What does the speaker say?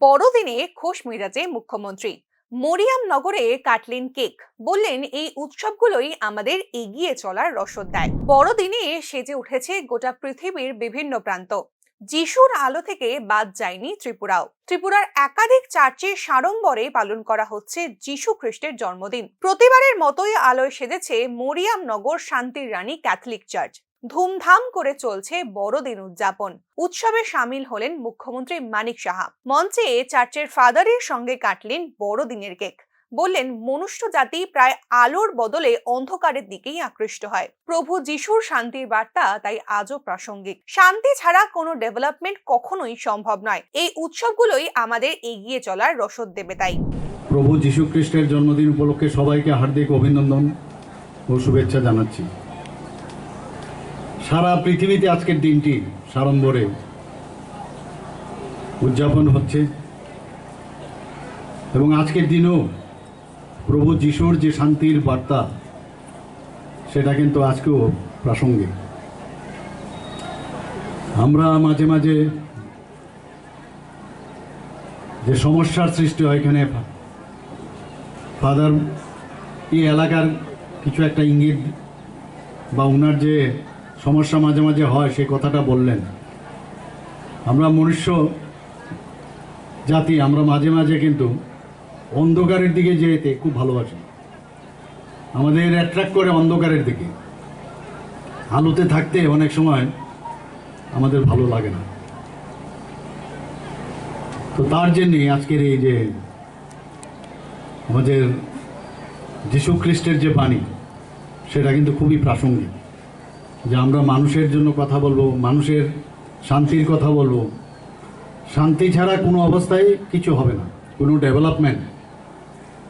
বড়দিনে খোশ মেজাজে মুখ্যমন্ত্রী। মরিয়াম নগরে কাটলেন কেক। বললেন, এই উৎসবগুলোই আমাদের এগিয়ে চলার রসদ দেয়। বড়দিনে সেজে উঠেছে গোটা পৃথিবীর বিভিন্ন প্রান্ত। যিশুর আলো থেকে বাদ যায়নি ত্রিপুরাও। ত্রিপুরার একাধিক চার্চে সাড়ম্বরে পালন করা হচ্ছে যিশু খ্রিস্টের জন্মদিন। প্রতিবারের মতোই আলোয় সেজেছে মরিয়াম নগর শান্তির রানী ক্যাথলিক চার্চ। ধুমধাম করে চলছে বড়দিন উদযাপন। উৎসবে সামিল হলেন মুখ্যমন্ত্রী মানিক সাহা। মঞ্চে চার্চের ফাদারের সঙ্গে কাটলেন বড়দিনের কেক। বললেন, মনুষ্য জাতি প্রায় আলোর বদলে অন্ধকারের দিকেই আকৃষ্ট হয়। প্রভু যিশুর শান্তির বার্তা তাই আজও প্রাসঙ্গিক। শান্তি ছাড়া কোনো ডেভেলপমেন্ট কখনোই সম্ভব নয়। এই উৎসবগুলোই আমাদের এগিয়ে চলার রসদ দেবে তাই। প্রভু যীশু খ্রিস্টের জন্মদিন উপলক্ষে সবাইকে হার্দিক অভিনন্দন ও শুভেচ্ছা জানাচ্ছি। সারা পৃথিবীতে আজকের দিনটি সাড়ম্বরে উদযাপন হচ্ছে। এবং আজকের দিনও প্রভু যিশুর যে শান্তির বার্তা, সেটা কিন্তু আজকেও প্রাসঙ্গিক। আমরা মাঝে মাঝে যে সমস্যার সৃষ্টি হয় এখানে, ফাদার, এই এলাকার কিছু একটা ইঙ্গিত বা ওনার যে সমস্যা মাঝে মাঝে হয়, সেই কথাটা বললেন। আমরা মনুষ্য জাতি, আমরা মাঝে মাঝে কিন্তু অন্ধকারের দিকে যেতে খুব ভালোবাসি। আমাদের অ্যাট্রাক্ট করে অন্ধকারের দিকে। আলোতে থাকতে অনেক সময় আমাদের ভালো লাগে না। তো তার জন্যে আজকের এই যে আমাদের যীশু খ্রিস্টের যে বাণী, সেটা কিন্তু খুবই প্রাসঙ্গিক। যে আমরা মানুষের জন্য কথা বলব, মানুষের শান্তির কথা বলব। শান্তি ছাড়া কোনো অবস্থায় কিছু হবে না, কোনো ডেভেলপমেন্ট।